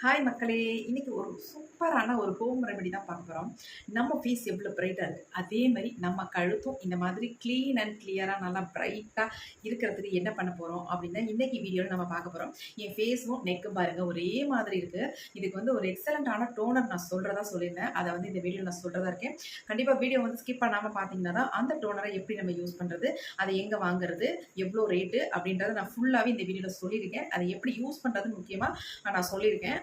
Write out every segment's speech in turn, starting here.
Hi மக்களே இன்னைக்கு ஒரு சூப்பரான ஒரு ஹோம் ரெமெடி தான் பார்க்க போகிறோம் நம்ம ஃபேஸ் எவ்வளோ பிரைட்டாக இருக்குது அதே மாதிரி நம்ம கழுத்தும் இந்த மாதிரி க்ளீன் அண்ட் கிளியராக நல்லா பிரைட்டாக இருக்கிறதுக்கு என்ன பண்ண போகிறோம் அப்படின்னா இன்றைக்கி வீடியோவில் நம்ம பார்க்க போகிறோம் என் ஃபேஸும் நெக்கும் பாருங்கள் ஒரே மாதிரி இருக்குது இதுக்கு வந்து ஒரு எக்ஸலண்ட்டான டோனர் நான் சொல்கிறதா சொல்லியிருந்தேன். அதை வந்து இந்த வீடியோவில் நான் சொல்கிறதா இருக்கேன். கண்டிப்பாக வீடியோ வந்து ஸ்கிப் பண்ணாமல் பார்த்தீங்கன்னா தான் அந்த டோனரை எப்படி நம்ம யூஸ் பண்ணுறது அதை எங்கே வாங்குறது எவ்வளோ ரேட்டு அப்படின்றத நான் ஃபுல்லாகவே இந்த வீடியோவில் சொல்லியிருக்கேன். அதை எப்படி யூஸ் பண்ணுறதுன்னு முக்கியமாக நான் சொல்லியிருக்கேன்.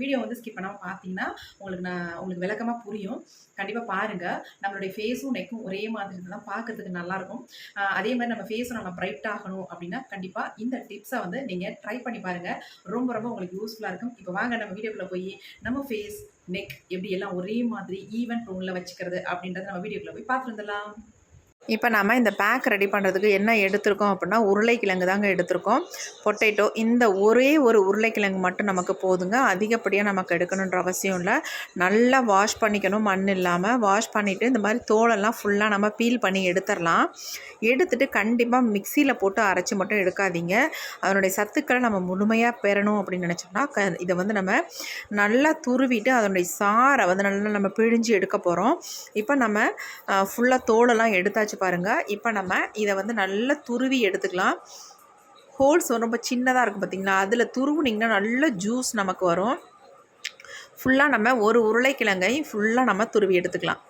வீடியோ வந்து ஸ்கிப் பண்ணாமல் பார்த்தீங்கன்னா உங்களுக்கு நான் உங்களுக்கு விளக்கமாக புரியும். கண்டிப்பாக பாருங்கள் நம்மளுடைய ஃபேஸும் நெக்கும் ஒரே மாதிரி இருந்தால் பார்க்கறதுக்கு நல்லாயிருக்கும். அதே மாதிரி நம்ம ஃபேஸும் நம்ம பிரைட் ஆகணும் அப்படின்னா கண்டிப்பாக இந்த டிப்ஸை வந்து நீங்கள் ட்ரை பண்ணி பாருங்கள் ரொம்ப ரொம்ப உங்களுக்கு யூஸ்ஃபுல்லாக இருக்கும். இப்போ வாங்க நம்ம வீடியோக்குள்ளே போய் நம்ம ஃபேஸ் நெக் எப்படி எல்லாம் ஒரே மாதிரி ஈவன் டோனில் வச்சுக்கிறது அப்படின்றத நம்ம வீடியோக்குள்ளே போய் பார்த்துருந்தலாம் இப்போ நம்ம இந்த பேக் ரெடி பண்ணுறதுக்கு என்ன எடுத்திருக்கோம் அப்படின்னா உருளைக்கிழங்கு தாங்க எடுத்திருக்கோம். பொட்டேட்டோ இந்த ஒரே ஒரு உருளைக்கிழங்கு மட்டும் நமக்கு போதுங்க. அதிகப்படியாக நமக்கு எடுக்கணுன்ற அவசியம் இல்லை. நல்லா வாஷ் பண்ணிக்கணும் மண் இல்லாமல் வாஷ் பண்ணிவிட்டு இந்த மாதிரி தோலெல்லாம் ஃபுல்லாக நம்ம பீல் பண்ணி எடுத்துடலாம் எடுத்துட்டு கண்டிப்பாக மிக்சியில் போட்டு அரைச்சி மட்டும் எடுக்காதீங்க. அதனுடைய சத்துக்களை நம்ம முழுமையாக பெறணும் அப்படின்னு நினச்சோம்னா க இதை வந்து நம்ம நல்லா துருவிட்டு அதனுடைய சாரை வந்து நல்லா நம்ம பிழிஞ்சு எடுக்க போகிறோம் இப்போ நம்ம ஃபுல்லாக தோலெல்லாம் எடுத்தாச்சு பாருங்கள் இப்போ நம்ம இதை வந்து நல்லா துருவி எடுத்துக்கலாம். ஹோல்ஸ் ரொம்ப சின்னதாக இருக்கும் பார்த்தீங்களா அதில் துருவுனிங்கன்னா நல்ல ஜூஸ் நமக்கு வரும். ஃபுல்லாக நம்ம ஒரு உருளைக்கிழங்கையும் ஃபுல்லாக நம்ம துருவி எடுத்துக்கலாம்.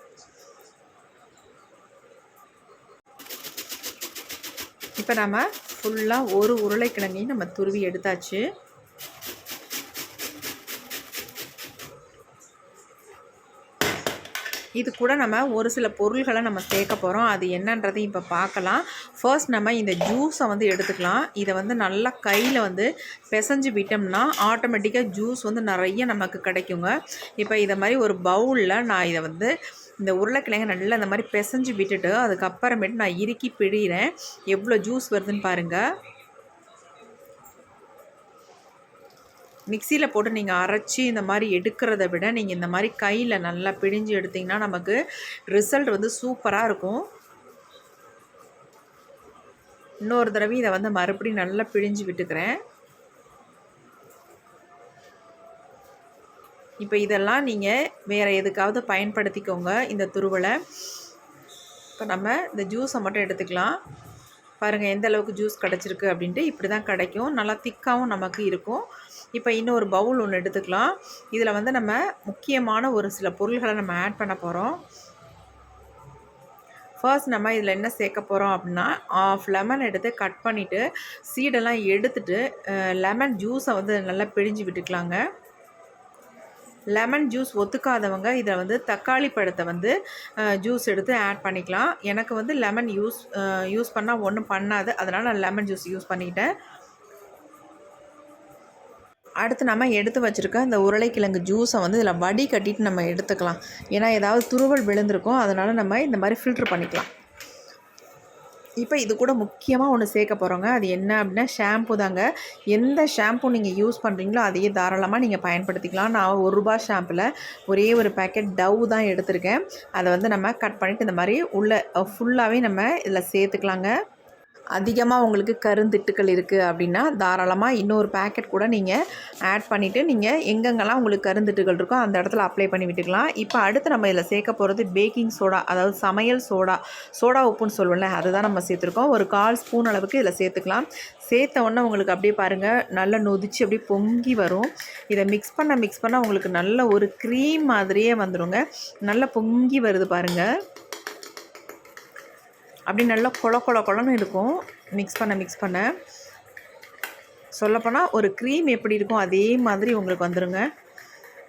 இப்போ நம்ம ஃபுல்லாக ஒரு உருளைக்கிழங்கையும் நம்ம துருவி எடுத்தாச்சு. இது கூட நம்ம ஒரு சில பொருள்களை நம்ம சேர்க்க போகிறோம் அது என்னன்றதையும் இப்போ பார்க்கலாம். ஃபர்ஸ்ட் நம்ம இந்த ஜூஸை வந்து எடுத்துக்கலாம். இதை வந்து நல்லா கையில் வந்து பிசைஞ்சு விட்டோம்னா ஆட்டோமேட்டிக்காக ஜூஸ் வந்து நிறைய நமக்கு கிடைக்குங்க. இப்போ இதை மாதிரி ஒரு பவுலில் நான் இதை வந்து இந்த உருளைக்கிழங்கு நல்லா இந்த மாதிரி பிசைஞ்சு விட்டுட்டு அதுக்கப்புறமேட்டு நான் இறுக்கி பிழிகிறேன் எவ்வளோ ஜூஸ் வருதுன்னு பாருங்கள் மிக்சியில் போட்டு நீங்கள் அரைச்சி இந்த மாதிரி எடுக்கிறத விட நீங்கள் இந்த மாதிரி கையில் நல்லா பிழிஞ்சு எடுத்திங்கன்னா நமக்கு ரிசல்ட் வந்து சூப்பராக இருக்கும். இன்னொரு தடவை இதை வந்து மறுபடியும் நல்லா பிழிஞ்சு விட்டுக்கிறேன். இப்போ இதெல்லாம் நீங்கள் வேறு எதுக்காவது பயன்படுத்திக்கோங்க இந்த துருவலை. இப்போ நம்ம இந்த ஜூஸை மட்டும் எடுத்துக்கலாம். பாருங்கள் எந்த அளவுக்கு ஜூஸ் கிடச்சிருக்கு அப்படின்ட்டு இப்படி தான் கிடைக்கும். நல்லா திக்காகவும் நமக்கு இருக்கும். இப்போ இன்னொரு பவுல் ஒன்று எடுத்துக்கலாம். இதில் வந்து நம்ம முக்கியமான ஒரு சில பொருள்களை நம்ம ஆட் பண்ண போகிறோம் ஃபர்ஸ்ட் நம்ம இதில் என்ன சேர்க்க போகிறோம் அப்படின்னா ஆஃப் லெமன் எடுத்து கட் பண்ணிவிட்டு சீடெல்லாம் எடுத்துட்டு லெமன் ஜூஸை வந்து நல்லா பிழிஞ்சு விட்டுக்கலாங்க. லெமன் ஜூஸ் ஒத்துக்காதவங்க இதில் வந்து தக்காளி பழத்தை வந்து ஜூஸ் எடுத்து ஆட் பண்ணிக்கலாம். எனக்கு வந்து லெமன் யூஸ் யூஸ் பண்ணால் ஒன்றும் பண்ணாது. அதனால் நான் லெமன் ஜூஸ் யூஸ் பண்ணிக்கிட்டேன். அடுத்து நம்ம எடுத்து வச்சுருக்க இந்த உருளைக்கிழங்கு ஜூஸை வந்து இதில் வடி கட்டிட்டு நம்ம எடுத்துக்கலாம். ஏன்னா ஏதாவது துருவல் விழுந்திருக்கும். அதனால் நம்ம இந்த மாதிரி ஃபில்ட்ரு பண்ணிக்கலாம். இப்போ இது கூட முக்கியமாக ஒன்று சேர்க்க போகிறோங்க அது என்ன அப்படின்னா ஷாம்பு தாங்க. எந்த ஷாம்பு நீங்கள் யூஸ் பண்ணுறீங்களோ அதையே தாராளமாக நீங்கள் பயன்படுத்திக்கலாம். நான் ஒரு ரூபா ஷாம்பில் ஒரே ஒரு பேக்கெட் டவ் தான் எடுத்திருக்கேன். அதை வந்து நம்ம கட் பண்ணிவிட்டு இந்த மாதிரி உள்ளே ஃபுல்லாகவே நம்ம இதில் சேர்த்துக்கலாங்க. அதிகமாக உங்களுக்கு கருந்திட்டுக்கள் இருக்குது அப்படின்னா தாராளமாக இன்னொரு பேக்கெட் கூட நீங்கள் ஆட் பண்ணிவிட்டு நீங்கள் எங்கெங்கெல்லாம் உங்களுக்கு கருந்திட்டுகள் இருக்கோ அந்த இடத்துல அப்ளை பண்ணி விட்டுக்கலாம். இப்போ அடுத்து நம்ம இதில் சேர்க்க போகிறது பேக்கிங் சோடா அதாவது சமையல் சோடா சோடா உப்புன்னு சொல்லுவோம்ல அதை தான் நம்ம சேர்த்துருக்கோம். ஒரு கால் ஸ்பூன் அளவுக்கு இதில் சேர்த்துக்கலாம். சேர்த்த உடனே உங்களுக்கு அப்படியே பாருங்கள் நல்லா நொதிச்சு அப்படியே பொங்கி வரும். இதை மிக்ஸ் பண்ண மிக்ஸ் பண்ணால் உங்களுக்கு நல்ல ஒரு க்ரீம் மாதிரியே வந்துடுங்க நல்லா பொங்கி வருது பாருங்கள் அப்படி நல்லா கொல கொல கொலன்னு இருக்கும். மிக்ஸ் பண்ண மிக்ஸ் பண்ண. சொல்லப்போனால் ஒரு க்ரீம் எப்படி இருக்கும் அதே மாதிரி உங்களுக்கு வந்துடுங்க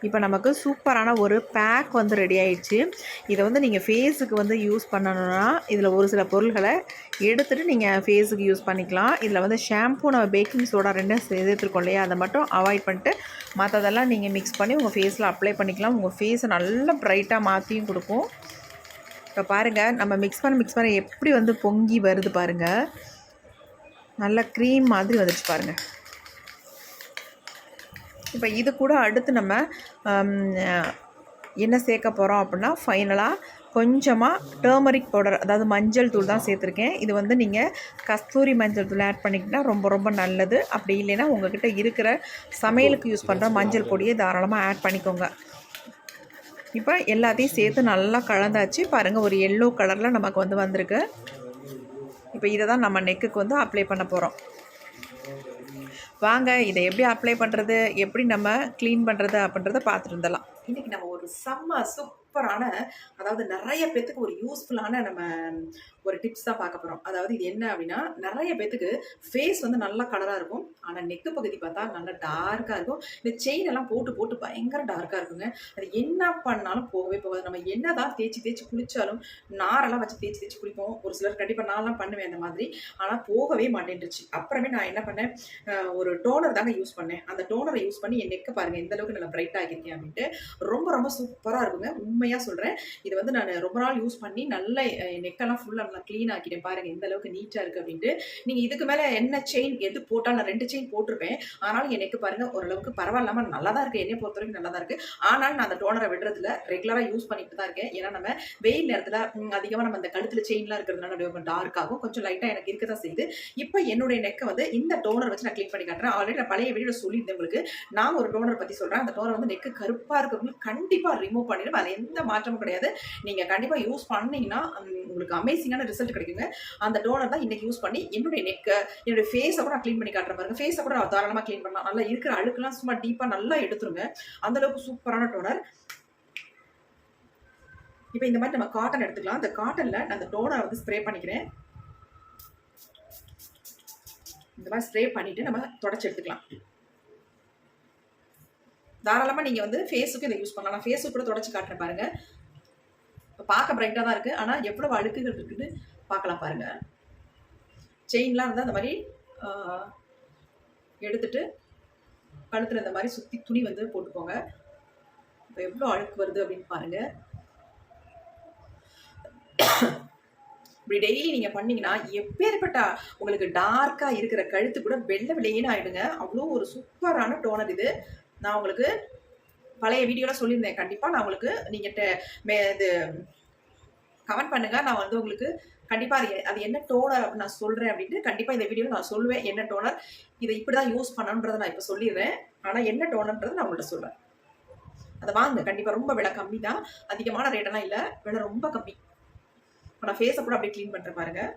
இப்போ நமக்கு சூப்பரான ஒரு பேக் வந்து ரெடி ஆயிடுச்சு. இதை வந்து நீங்கள் ஃபேஸுக்கு வந்து யூஸ் பண்ணணுன்னா இதில் ஒரு சில பொருள்களை எடுத்துகிட்டு நீங்கள் ஃபேஸுக்கு யூஸ் பண்ணிக்கலாம். இதில் வந்து ஷாம்பூ நம்ம பேக்கிங் சோடா ரெண்டும் சேர்த்துருக்கோம் இல்லையா? அதை மட்டும் அவாய்ட் பண்ணிட்டு மற்றதெல்லாம் நீங்கள் மிக்ஸ் பண்ணி உங்கள் ஃபேஸில் அப்ளை பண்ணிக்கலாம். உங்கள் ஃபேஸை நல்லா ப்ரைட்டாக மாற்றியும் கொடுக்கும். இப்போ பாருங்கள் நம்ம மிக்ஸ் பண்ண மிக்ஸ் பண்ண எப்படி வந்து பொங்கி வருது பாருங்கள் நல்ல க்ரீம் மாதிரி வந்துடுச்சு பாருங்கள் இப்போ இது கூட அடுத்து நம்ம என்ன சேர்க்க போகிறோம் அப்படின்னா ஃபைனலாக கொஞ்சமாக டேர்மரிக் பவுடர் அதாவது மஞ்சள் தூள் தான் சேர்த்துருக்கேன். இது வந்து நீங்கள் கஸ்தூரி மஞ்சள் தூள் ஆட் பண்ணிக்கிட்டால் ரொம்ப ரொம்ப நல்லது. அப்படி இல்லைன்னா உங்கள்கிட்ட இருக்கிற சமையலுக்கு யூஸ் பண்ணுற மஞ்சள் பொடியை தாராளமாக ஆட் பண்ணிக்கோங்க. இப்போ எல்லாத்தையும் சேர்த்து நல்லா கலந்தாச்சு. பாருங்கள் ஒரு எல்லோ கலரில் நமக்கு வந்து வந்திருக்கு. இப்போ இதை தான் நம்ம நெக்குக்கு வந்து அப்ளை பண்ண போகிறோம் வாங்க இதை எப்படி அப்ளை பண்ணுறது எப்படி நம்ம க்ளீன் பண்ணுறது அப்படின்றத பார்த்துட்டு இருந்தலாம் இன்றைக்கி நம்ம ஒரு செம்ம சூப்பரான அதாவது நிறைய பேர்த்துக்கு ஒரு யூஸ்ஃபுல்லான நம்ம ஒரு டிப்ஸ் தான் பார்க்க போகிறோம் அதாவது இது என்ன அப்படின்னா நிறைய பேத்துக்கு ஃபேஸ் வந்து நல்லா கலராக இருக்கும். ஆனால் நெக்கு பகுதி பார்த்தா நல்லா டார்க்காக இருக்கும். இந்த செயின் எல்லாம் போட்டு போட்டு பயங்கர டார்க்காக இருக்குங்க. அது என்ன பண்ணாலும் போகவே போகாது. நம்ம என்ன தான் தேய்ச்சி தேய்ச்சி குளிச்சாலும் நாரெல்லாம் வச்சு தேய்ச்சி தேய்ச்சி குளிப்போம். ஒரு சிலர் கண்டிப்பாக நான்லாம் பண்ணுவேன் அந்த மாதிரி. ஆனால் போகவே மாட்டேன்ருச்சு. அப்புறமே நான் என்ன பண்ணேன் ஒரு டோனர் தாங்க யூஸ் பண்ணேன். அந்த டோனரை யூஸ் பண்ணி என் நெக்கை பாருங்கள் எந்த அளவுக்கு நல்லா பிரைட் ஆகிருக்கேன் அப்படின்ட்டு ரொம்ப ரொம்ப சூப்பராக இருக்குங்க. உண்மையாக சொல்கிறேன் இது வந்து நான் ரொம்ப நாள் யூஸ் பண்ணி நல்ல நெக்கெல்லாம் ஃபுல்லாக நான் க்ளீன் ஆக்கிட்டேன் பாருங்கள் எந்த அளவுக்கு நீட்டாக இருக்குது அப்படின்ட்டு. நீங்கள் இதுக்கு மேலே என்ன செயின் எது போட்டால் நான் ரெண்டு செயின் போட்டிருப்பேன். ஆனாலும் என் நெக்கு பாருங்கள் ஓரளவுக்கு பரவாயில்லாமல் நல்லா தான் இருக்குது என்னை பொறுத்த வரைக்கும் நல்லா தான் இருக்குது ஆனாலும் நான் அந்த டோனரை விடுறதுல ரெகுலராக யூஸ் பண்ணிட்டு தான் இருக்கேன். ஏன்னா நம்ம வெயில் நேரத்தில் அதிகமாக நம்ம அந்த கழுத்தில் செயின்லாம் இருக்கிறதுனால அப்படியே டார்க் ஆகும். கொஞ்சம் லைட்டாக எனக்கு இருக்க தான் செய்யுது. இப்போ என்னுடைய நெக்கை வந்து இந்த டோனர் வச்சு நான் க்ளீன் பண்ணி காட்டுறேன். ஆல்ரெடி நான் பழைய வீடியோ சொல்லியிருந்தேன் உங்களுக்கு. நான் ஒரு டோனர் பற்றி சொல்கிறேன் அந்த டோனர் வந்து நெக்கு கருப்பாக இருக்கிறவங்களுக்கு கண்டிப்பாக ரிமூவ் பண்ணிடும். அதில் எந்த மாற்றமும் கிடையாது. நீங்கள் கண்டிப்பாக யூஸ் பண்ணீங்கன்னா உங்களுக்கு அமேசிங்கான ரிசல்ட் கிடைக்குங்க. அந்த டோனர் தான் இன்னைக்கு யூஸ் பண்ணி என்னுடைய நெக்கு என்னுடைய ஃபேஸை கூட நான் க்ளீன் பண்ணி காட்டுற பாருங்க. ஃபேஸை கூட தாராளமாக க்ளீன் பண்ணலாம். நல்லா இருக்கிற அழுக்கெல்லாம் சும்மா டீப்பாக நல்லா எடுத்துருங்க. அந்த அளவுக்கு சூப்பரான டோனர் இப்போ இந்த மாதிரி நம்ம காட்டன் எடுத்துக்கலாம். அந்த காட்டனில் நான் அந்த டோனரை வந்து ஸ்ப்ரே பண்ணிக்கிறேன். இந்த மாதிரி ஸ்ப்ரே பண்ணிவிட்டு நம்ம தொடச்சி எடுத்துக்கலாம். தாராளமாக நீங்கள் வந்து ஃபேஸுக்கு இதை யூஸ் பண்ணலாம். நான் ஃபேஸுக்கு கூட தொடச்சி காட்டுறேன் பாருங்க. பார்க்க பிரைட்டாக தான் இருக்குது ஆனால் எவ்வளோ அழுக்குகள் இருக்குதுன்னு பார்க்கலாம் பாருங்கள் செயின்லாம் இருந்தால் அந்த மாதிரி எடுத்துட்டு கழுத்தில் இந்த மாதிரி சுற்றி துணி வந்து போட்டுக்கோங்க. இப்போ எவ்வளோ அழுக்கு வருது அப்படின்னு பாருங்கள் இப்படி டெய்லி நீங்கள் பண்ணிங்கன்னா எப்பேற்பட்ட உங்களுக்கு டார்க்காக இருக்கிற கழுத்து கூட வெள்ளை வெளியேன்னு ஆகிடுங்க அவ்வளோ ஒரு சூப்பரான டோனர் இது. நான் உங்களுக்கு பழைய வீடியோவில் சொல்லியிருந்தேன். கண்டிப்பாக நான் உங்களுக்கு நீங்கள் இது கமெண்ட் பண்ணுங்கள் நான் வந்து உங்களுக்கு கண்டிப்பாக அது அது என்ன டோனர் அப்படின்னு நான் சொல்கிறேன் அப்படின்ட்டு கண்டிப்பாக இந்த வீடியோவில் நான் சொல்லுவேன். என்ன டோனர் இதை இப்படி தான் யூஸ் பண்ணணுன்றதை நான் இப்போ சொல்லிடுறேன். ஆனால் என்ன டோனர்ன்றதை நான் உங்கள்கிட்ட சொல்கிறேன் அதை வாங்க. கண்டிப்பாக ரொம்ப விலை கம்மி தான் அதிகமான ரேட்டெல்லாம் இல்லை. விலை ரொம்ப கம்மி. இப்போ நான் ஃபேஸை கூட அப்படியே க்ளீன் பண்ணுறேன் பாருங்கள்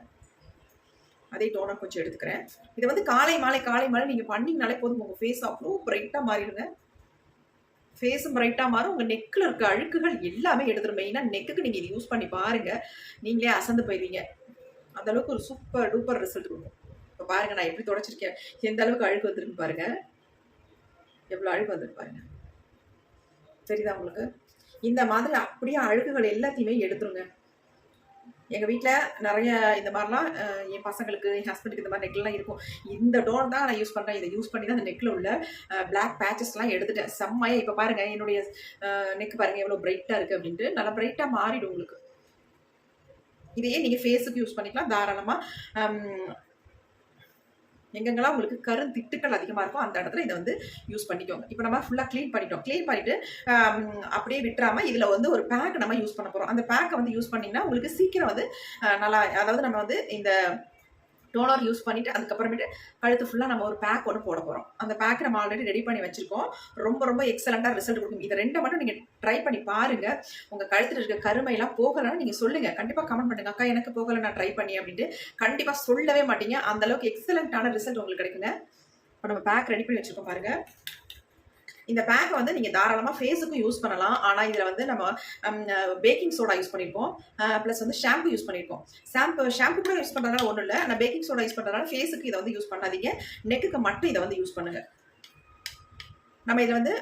அதே டோனர் கொஞ்சம் எடுத்துக்கிறேன். இதை வந்து காலை மாலை காலை மாலை நீங்கள் பண்ணிங்கனாலே போதும். உங்கள் ஃபேஸ் அவ்வளோ பிரைட்டாக மாறிடுங்க. ஃபேஸும் பிரைட்டாக மாறும். உங்கள் நெக்கில் இருக்க அழுக்குகள் எல்லாமே எடுத்துரும். மெயினாக நெக்குக்கு நீங்கள் இது யூஸ் பண்ணி பாருங்கள் நீங்களே அசந்து போயிடுவீங்க. அந்தளவுக்கு ஒரு சூப்பர் டூப்பர் ரிசல்ட் கொடுக்கும். இப்போ பாருங்கள் நான் எப்படி தொடச்சிருக்கேன். எந்த அளவுக்கு அழுக்கு வந்துருக்கு பாருங்கள் எவ்வளோ அழுக்கு வந்துருக்கு பாருங்கள் தெரியுதா உங்களுக்கு? இந்த மாதிரி அப்படியே அழுக்குகள் எல்லாத்தையுமே எடுத்துருங்க. எங்கள் வீட்டில் நிறைய இந்த மாதிரிலாம் என் பசங்களுக்கு என் ஹஸ்பண்டுக்கு இந்த மாதிரி நெக்லாம் இருக்கும். இந்த டோன் தான் நான் யூஸ் பண்ணுறேன் இதை யூஸ் பண்ணி தான் அந்த நெக்கில் உள்ள பிளாக் பேச்சஸ்லாம் எடுத்துட்டேன். செம்மையா இப்போ பாருங்கள் என்னுடைய நெக் பாருங்கள் எவ்வளோ பிரைட்டாக இருக்குது அப்படின்ட்டு நல்லா பிரைட்டாக மாறிடும் உங்களுக்கு. இதையே நீங்கள் ஃபேஸுக்கு யூஸ் பண்ணிக்கலாம். தாராளமாக எங்கெங்கெல்லாம் உங்களுக்கு கருந்திட்டுக்கள் அதிகமாக இருக்கும் அந்த இடத்துல இதை வந்து யூஸ் பண்ணிக்கோங்க. இப்போ நம்ம ஃபுல்லாக க்ளீன் பண்ணிட்டோம். க்ளீன் பண்ணிவிட்டு அப்படியே விட்டுறாமல் இதில் வந்து ஒரு பேக் நம்ம யூஸ் பண்ண போகிறோம் அந்த பேக்கை வந்து யூஸ் பண்ணிங்கன்னா உங்களுக்கு சீக்கிரம் வந்து நல்லா அதாவது நம்ம வந்து இந்த டோனர் யூஸ் பண்ணிவிட்டு அதுக்கப்புறமேட்டு கழுத்து ஃபுல்லாக நம்ம ஒரு பேக் ஒன்று போட போகிறோம் அந்த பேக் நம்ம ஆல்ரெடி ரெடி பண்ணி வச்சுருக்கோம். ரொம்ப ரொம்ப எக்ஸலண்ட்டாக ரிசல்ட் கொடுக்கும். இதை ரெண்டை மட்டும் நீங்கள் ட்ரை பண்ணி பாருங்கள் உங்கள் கழுத்தில் இருக்க கருமையெல்லாம் போகலைன்னு நீங்கள் சொல்லுங்கள் கண்டிப்பாக கமெண்ட் பண்ணுங்க. அக்கா எனக்கு போகலை நான் ட்ரை பண்ணி அப்படின்ட்டு. கண்டிப்பாக சொல்லவே மாட்டீங்க. அந்தளவுக்கு எக்ஸலண்ட்டான ரிசல்ட் உங்களுக்கு கிடைக்குங்க. இப்போ நம்ம பேக் ரெடி பண்ணி வச்சுருக்கோம் பாருங்கள் இந்த பேக்கை வந்து நீங்கள் தாராளமாக ஃபேஸுக்கும் யூஸ் பண்ணலாம். ஆனால் இதில் வந்து நம்ம பேக்கிங் சோடா யூஸ் பண்ணியிருக்கோம் ப்ளஸ் வந்து ஷாம்பு யூஸ் பண்ணியிருக்கோம் ஷாம்பு ஷாம்பு கூட யூஸ் பண்ணுறதுனால ஒன்றும் இல்லை. ஆனால் பேக்கிங் சோடா யூஸ் பண்ணுறதுனால ஃபேஸுக்கு இதை வந்து யூஸ் பண்ணாதீங்க. நெக்குக்கு மட்டும் இதை வந்து யூஸ் பண்ணுங்கள் நம்ம இதில் வந்து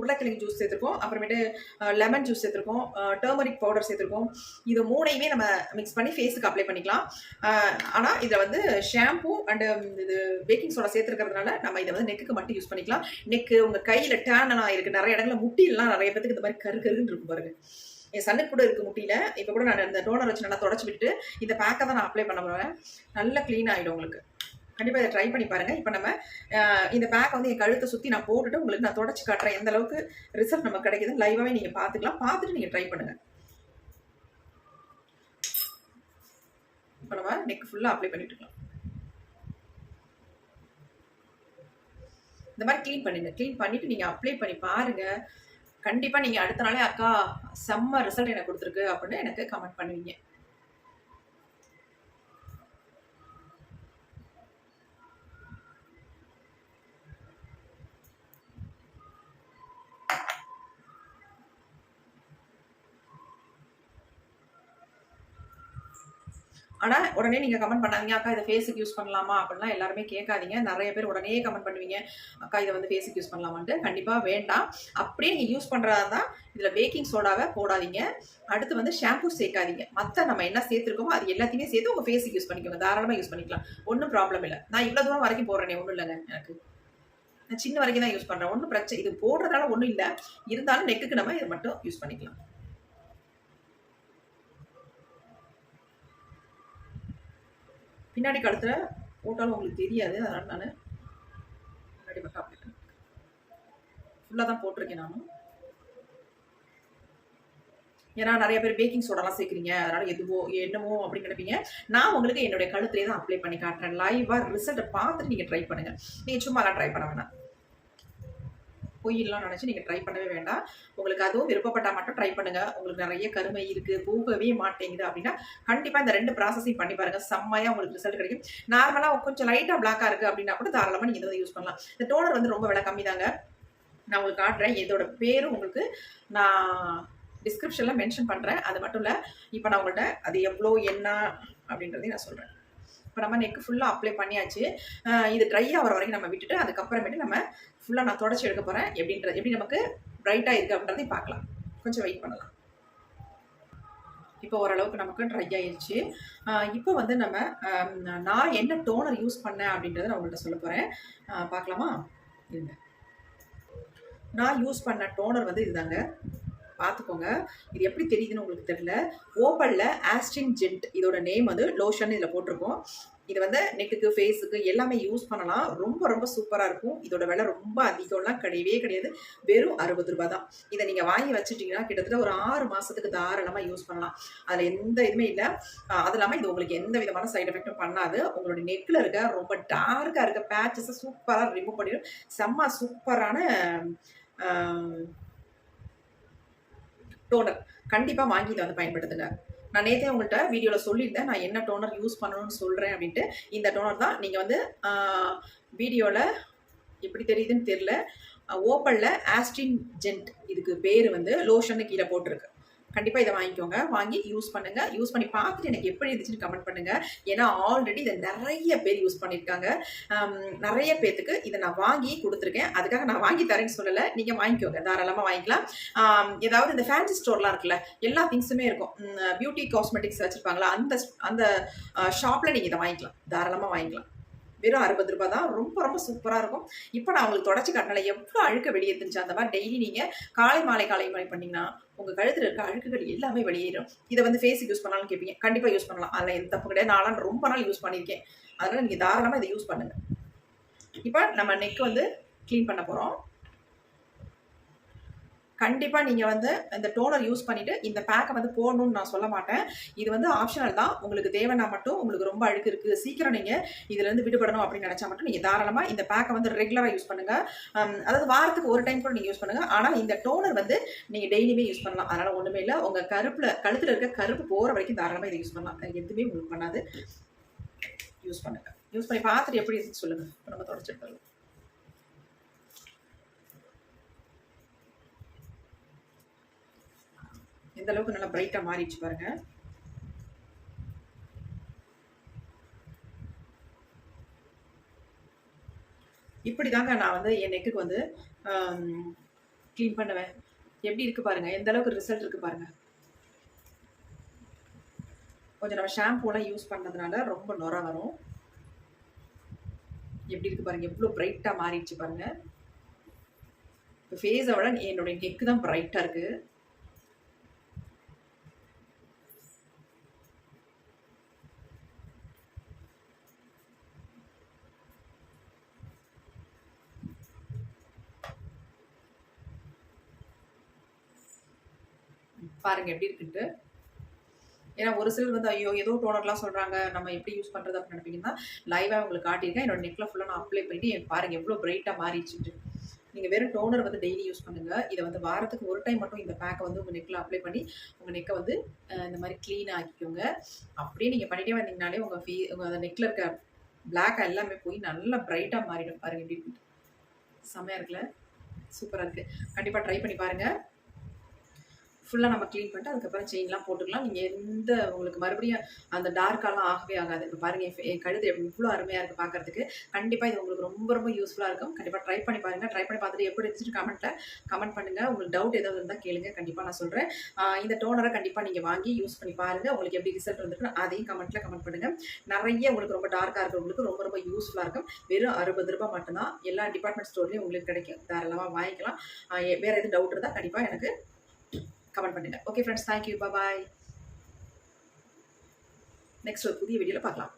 உருளைக்கிழங்கு ஜூஸ் சேர்த்துருக்கோம் அப்புறமேட்டு லெமன் ஜூஸ் சேர்த்துருக்கோம் டர்மரிக் பவுடர் சேர்த்துருக்கோம். இது மூணையுமே நம்ம மிக்ஸ் பண்ணி ஃபேஸுக்கு அப்ளை பண்ணிக்கலாம். ஆனால் இதில் வந்து ஷாம்பு அண்டு இது பேக்கிங் சோடா சேர்த்துருக்கிறதுனால நம்ம இதை வந்து நெக்குக்கு மட்டும் யூஸ் பண்ணிக்கலாம். நெக்கு உங்கள் கையில் டேனெல்லாம் இருக்குது நிறைய இடங்களில் முட்டிலாம் நிறைய பேத்துக்கு இந்த மாதிரி கரு கருன்னு இருக்கும் பாருங்க. என் சண்டை கூட இருக்கு முட்டியில். இப்போ கூட நான் இந்த டோனர் வச்சு நல்லா தொடச்சி விட்டு இந்த பேக்கை தான் நான் அப்ளை பண்ண போகிறேன் நல்லா க்ளீன் ஆகிடும் உங்களுக்கு. கண்டிப்பாக இதை ட்ரை பண்ணி பாருங்கள் இப்போ நம்ம இந்த பேக் வந்து என் கழுத்தை சுற்றி நான் போட்டுட்டு உங்களுக்கு நான் தொடச்சி காட்டுறேன். எந்த அளவுக்கு ரிசல்ட் நம்ம கிடைக்குது லைவாகவே நீங்கள் பார்த்துக்கலாம். பார்த்துட்டு நீங்கள் ட்ரை பண்ணுங்கள் இப்போ நம்ம நெக் ஃபுல்லாக அப்ளை பண்ணிட்டுக்கலாம் இந்த மாதிரி க்ளீன் பண்ணிடுங்க. க்ளீன் பண்ணிவிட்டு நீங்கள் அப்ளை பண்ணி பாருங்கள் கண்டிப்பாக நீங்கள் அடுத்த நாளே அக்கா செம்ம ரிசல்ட் எனக்கு கொடுத்துருக்கு அப்படின்னு எனக்கு கமெண்ட் பண்ணுவீங்க. ஆனால் உடனே நீங்கள் கமெண்ட் பண்ணாதீங்க அக்கா இதை ஃபேஸுக்கு யூஸ் பண்ணலாமா? அப்படிலாம் எல்லாருமே கேட்காதீங்க. நிறைய பேர் உடனே கமெண்ட் பண்ணுவீங்க அக்கா இதை வந்து ஃபேஸுக்கு யூஸ் பண்ணலாமான்ட்டு? கண்டிப்பாக வேண்டாம். அப்படியே நீங்கள் யூஸ் பண்ணுறதா தான் இதில் பேக்கிங் சோடாவை போடாதீங்க. அடுத்து வந்து ஷாம்பு சேர்க்காதீங்க. மற்ற நம்ம என்ன சேர்த்துருக்கோமோ அது எல்லாத்தையுமே சேர்த்து உங்கள் ஃபேஸுக்கு யூஸ் பண்ணிக்கோங்க. தாராளமாக யூஸ் பண்ணிக்கலாம். ஒன்றும் ப்ராப்ளம் இல்லை. நான் இவ்வளோ தூரம் வரைக்கும் போடுறேனே ஒன்றும் இல்லைங்க எனக்கு. நான் சின்ன வரைக்கும் தான் யூஸ் பண்ணுறேன் ஒன்றும் பிரச்சனை இது போடுறதால ஒன்றும் இல்லை. இருந்தாலும் நெக்குக்கு நம்ம இதை மட்டும் யூஸ் பண்ணிக்கலாம். பின்னாடி கழுத்தில் போட்டாலும் உங்களுக்கு தெரியாது அதனால் நான் பின்னாடி பக்கம் அப்ளை ஃபுல்லாக தான் போட்டிருக்கேன் நானும். ஏன்னா நிறைய பேர் பேக்கிங் சோடாலாம் சேர்க்குறீங்க அதனால் எதுவோ என்னமோ அப்படின்னு நினைப்பீங்க. நான் உங்களுக்கு என்னுடைய கழுத்துலேயே தான் அப்ளை பண்ணி காட்டுறேன். லைவாக ரிசல்ட்டை பார்த்துட்டு நீங்கள் ட்ரை பண்ணுங்கள் நீங்கள் சும்மாலாம் ட்ரை பண்ண வேணாம். பொய்யெல்லாம் நினச்சி நீங்கள் ட்ரை பண்ணவே வேண்டாம். உங்களுக்கு அதுவும் விருப்பப்பட்டால் மட்டும் ட்ரை பண்ணுங்கள் உங்களுக்கு நிறைய கருமை இருக்குது போகவே மாட்டேங்குது அப்படின்னா கண்டிப்பாக இந்த ரெண்டு ப்ராசஸையும் பண்ணி பாருங்கள் செம்மையாக உங்களுக்கு ரிசல்ட் கிடைக்கும். நார்மலாக கொஞ்சம் லைட்டாக பிளாக்காக இருக்குது அப்படின்னா கூட தாராளமாக நீங்கள் இதை யூஸ் பண்ணலாம். இந்த டோனர் வந்து ரொம்ப விலை கம்மி தாங்க. நான் உங்களுக்கு காட்டுறேன். இதோட பேரும் உங்களுக்கு நான் டிஸ்கிரிப்ஷனில் மென்ஷன் பண்ணுறேன் அது மட்டும் இல்லை இப்போ நான் உங்கள்கிட்ட அது எவ்வளோ என்ன அப்படின்றதையும் நான் சொல்கிறேன் இப்போ நம்ம நெக்கு ஃபுல்லாக அப்ளை பண்ணியாச்சு. இது ட்ரை ஆகிற வரைக்கும் நம்ம விட்டுட்டு அதுக்கப்புறமேட்டு நம்ம ஃபுல்லாக நான் தொடச்சி எடுக்க போகிறேன் எப்படின்றது எப்படி நமக்கு ப்ரைட்டாக இருக்குது அப்படின்றதையும் பார்க்கலாம். கொஞ்சம் வெயிட் பண்ணலாம். இப்போ ஓரளவுக்கு நமக்கு ட்ரை ஆயிடுச்சு இப்போ வந்து நம்ம நான் என்ன டோனர் யூஸ் பண்ணேன் அப்படின்றத நான் உங்கள்கிட்ட சொல்ல போகிறேன் பார்க்கலாமா? இருங்க. நான் யூஸ் பண்ண டோனர் வந்து இதுதாங்க. பார்த்துக்கோங்க. இது எப்படி தெரியுதுன்னு உங்களுக்கு தெரியல. ஓப்பனில் ஆஸ்டின் ஜென்ட் இதோட நேம் வந்து லோஷன் இதில் போட்டிருக்கோம். இது வந்து நெக்குக்கு ஃபேஸுக்கு எல்லாமே யூஸ் பண்ணலாம். ரொம்ப ரொம்ப சூப்பராக இருக்கும். இதோட விலை ரொம்ப அதிகம்லாம் கிடையவே கிடையாது. வெறும் அறுபது ரூபா தான். இதை நீங்கள் வாங்கி வச்சுட்டிங்கன்னா கிட்டத்தட்ட ஒரு ஆறு மாதத்துக்கு தாராளமாக யூஸ் பண்ணலாம். அதில் எந்த இதுவுமே இல்லை. அது இல்லாமல் இது உங்களுக்கு எந்த விதமான சைட் எஃபெக்ட்டும் பண்ணாது. உங்களுடைய நெக்கில் இருக்க ரொம்ப டார்க்காக இருக்க பேச்சஸை சூப்பராக ரிமூவ் பண்ணிடும். செம்ம சூப்பரான டோனர் கண்டிப்பாக வாங்கி இதை வந்து பயன்படுத்துங்க. நான் நேற்றே உங்கள்கிட்ட வீடியோவில் சொல்லியிருந்தேன் நான் என்ன டோனர் யூஸ் பண்ணணும்னு சொல்கிறேன் அப்படின்ட்டு இந்த டோனர் தான் நீங்கள் வந்து வீடியோவில் எப்படி தெரியுதுன்னு தெரில ஓப்பனில் ஆஸ்டின் ஜென்ட் இதுக்கு பேர் வந்து லோஷன்னு கீழே போட்டிருக்கு. கண்டிப்பாக இதை வாங்கிக்கோங்க. வாங்கி யூஸ் பண்ணுங்கள் யூஸ் பண்ணி பார்த்துட்டு எனக்கு எப்படி இருந்துச்சுன்னு கமெண்ட் பண்ணுங்கள் ஏன்னா ஆல்ரெடி இதை நிறைய பேர் யூஸ் பண்ணியிருக்காங்க நிறைய பேர்த்துக்கு இதை நான் வாங்கி கொடுத்துருக்கேன். அதுக்காக நான் வாங்கி தரேன்னு சொல்லலை. நீங்கள் வாங்கிக்கோங்க. தாராளமாக வாங்கிக்கலாம். ஏதாவது இந்த ஃபேன்சி ஸ்டோர்லாம் இருக்குல்ல எல்லா திங்ஸுமே இருக்கும். பியூட்டி காஸ்மெட்டிக்ஸ் வச்சுருப்பாங்களா? அந்த அந்த ஷாப்பில் நீங்கள் இதை வாங்கிக்கலாம். தாராளமாக வாங்கிக்கலாம். வெறும் அறுபது ரூபாய் தான். ரொம்ப ரொம்ப சூப்பராக இருக்கும். இப்போ நான் உங்களுக்கு தொடச்சி காட்டினால எவ்வளோ அழுக்க வெளியேற்றுச்சு அந்த மாதிரி டெய்லி நீங்கள் காலை மாலை காலை மாலை பண்ணிங்கன்னா உங்கள் கழுத்தில் இருக்க அழுக்குகள் எல்லாமே வெளியேறும். இதை வந்து ஃபேஸுக்கு யூஸ் பண்ணாலும் கேட்பீங்க கண்டிப்பாக யூஸ் பண்ணலாம். அதில் எந்த தப்பு கிடையாது. நான்லாம் ரொம்ப நாள் யூஸ் பண்ணியிருக்கேன். அதனால் நீங்கள் தாராளமாக இதை யூஸ் பண்ணுங்கள் இப்போ நம்ம நெக் வந்து க்ளீன் பண்ண போகிறோம் கண்டிப்பாக நீங்கள் வந்து இந்த டோனர் யூஸ் பண்ணிவிட்டு இந்த பேக்கை வந்து போடணும்னு நான் சொல்ல மாட்டேன். இது வந்து ஆப்ஷனல் தான். உங்களுக்கு தேவைன்னா மட்டும் உங்களுக்கு ரொம்ப அழுக்கு இருக்குது சீக்கிரம் நீங்கள் இதுலேருந்து விடுபடணும் அப்படின்னு நினச்சா மட்டும் நீங்கள் தாராளமாக இந்த பேக்கை வந்து ரெகுலராக யூஸ் பண்ணுங்கள் அதாவது வாரத்துக்கு ஒரு டைம் கூட நீங்கள் யூஸ் பண்ணுங்கள் ஆனால் இந்த டோனர் வந்து நீங்கள் டெய்லியுமே யூஸ் பண்ணலாம். அதனால் ஒன்றுமே இல்லை. உங்கள் கருப்பில் கழுத்தில் இருக்க கருப்பு போகிற வரைக்கும் தாராளமாக இதை யூஸ் பண்ணலாம். எதுவுமே உங்களுக்கு பண்ணாது. யூஸ் பண்ணுங்கள் யூஸ் பண்ணி பார்த்துட்டு எப்படி இருக்குன்னு சொல்லுங்கள் இப்போ நம்ம தொடச்சிட்டு எந்த அளவுக்கு நல்லா பிரைட்டாக மாறிடுச்சு பாருங்க. இப்படி தாங்க நான் வந்து என் நெக்குக்கு வந்து க்ளீன் பண்ணுவேன். எப்படி இருக்கு பாருங்க. எந்த அளவுக்கு ரிசல்ட் இருக்கு பாருங்க. கொஞ்சம் நம்ம ஷாம்பூலாம் யூஸ் பண்ணதுனால ரொம்ப நுர வரும். எப்படி இருக்கு பாருங்க. எவ்வளோ பிரைட்டாக மாறிடுச்சு பாருங்க. இப்போ ஃபேஸை விட என்னுடைய நெக்கு தான் பிரைட்டாக இருக்குது பாருங்க எப்படி இருக்குன்ட்டு. ஏன்னா ஒரு சிலர் வந்து ஐயோ ஏதோ டோனர்லாம் சொல்கிறாங்க நம்ம எப்படி யூஸ் பண்ணுறது அப்படின்னு நினைப்பீங்கன்னா லைவாக உங்களுக்கு காட்டியிருக்கேன். என்னோட நெக்கில் ஃபுல்லாக நான் அப்ளை பண்ணிட்டு எனக்கு பாருங்கள் எவ்வளோ பிரைட்டாக மாறிடுச்சுட்டு நீங்கள் வெறும் டோனர் வந்து டெய்லி யூஸ் பண்ணுங்கள் இதை வந்து வாரத்துக்கு ஒரு டைம் மட்டும் இந்த பேக்கை வந்து உங்கள் நெக்கில் அப்ளை பண்ணி உங்கள் நெக்கை வந்து இந்த மாதிரி க்ளீனாக ஆக்கிக்கோங்க. அப்படியே நீங்கள் பண்ணிகிட்டே வந்தீங்கனாலே உங்கள் ஃபீ உங்கள் அந்த நெக்கில் இருக்க பிளாக் எல்லாமே போய் நல்லா பிரைட்டாக மாறிடும். பாருங்கள் எப்படி செம்மையாக இருக்குல்ல? சூப்பராக இருக்குது கண்டிப்பாக ட்ரை பண்ணி பாருங்கள் ஃபுல்லாக நம்ம க்ளீன் பண்ணிட்டு அதுக்கப்புறம் செயின்லாம் போட்டுக்கலாம். நீங்கள் எந்த உங்களுக்கு மறுபடியும் அந்த டார்க்காலாம் ஆகவே ஆகாது. இப்போ பாருங்கள் என் என் இவ்வளோ அருமையாக இருக்குது பார்க்கறதுக்கு. கண்டிப்பாக இது உங்களுக்கு ரொம்ப ரொம்ப யூஸ்ஃபுல்லாக இருக்கும். கண்டிப்பாக ட்ரை பண்ணி பாருங்கள் ட்ரை பண்ணி பார்த்துட்டு எப்படி இருந்துச்சு கமெண்ட்டில் கமெண்ட் பண்ணுங்கள் உங்களுக்கு டவுட் ஏதாவது இருந்தால் கேளுங்க. கண்டிப்பாக நான் சொல்கிறேன் இந்த டோனரை கண்டிப்பாக நீங்கள் வாங்கி யூஸ் பண்ணி பாருங்கள் உங்களுக்கு எப்படி ரிசல்ட் வந்துருக்கு அதையும் கமெண்ட்டில் கமெண்ட் பண்ணுங்கள் நிறைய உங்களுக்கு ரொம்ப டார்க்காக இருக்கிறவங்களுக்கு ரொம்ப ரொம்ப யூஸ்ஃபுல்லாக இருக்கும். வெறும் அறுபது ரூபாய் மட்டும்தான். எல்லா டிபார்ட்மெண்ட் ஸ்டோர்லேயும் உங்களுக்கு கிடைக்கும். தாராளமாக வாங்கிக்கலாம். வேறு எதுவும் டவுட் இருந்தால் கண்டிப்பாக எனக்கு கமெண்ட் பண்ணுங்கள் okay friends thank you bye next ஒரு புதிய வீடியோவில் பார்க்கலாம்.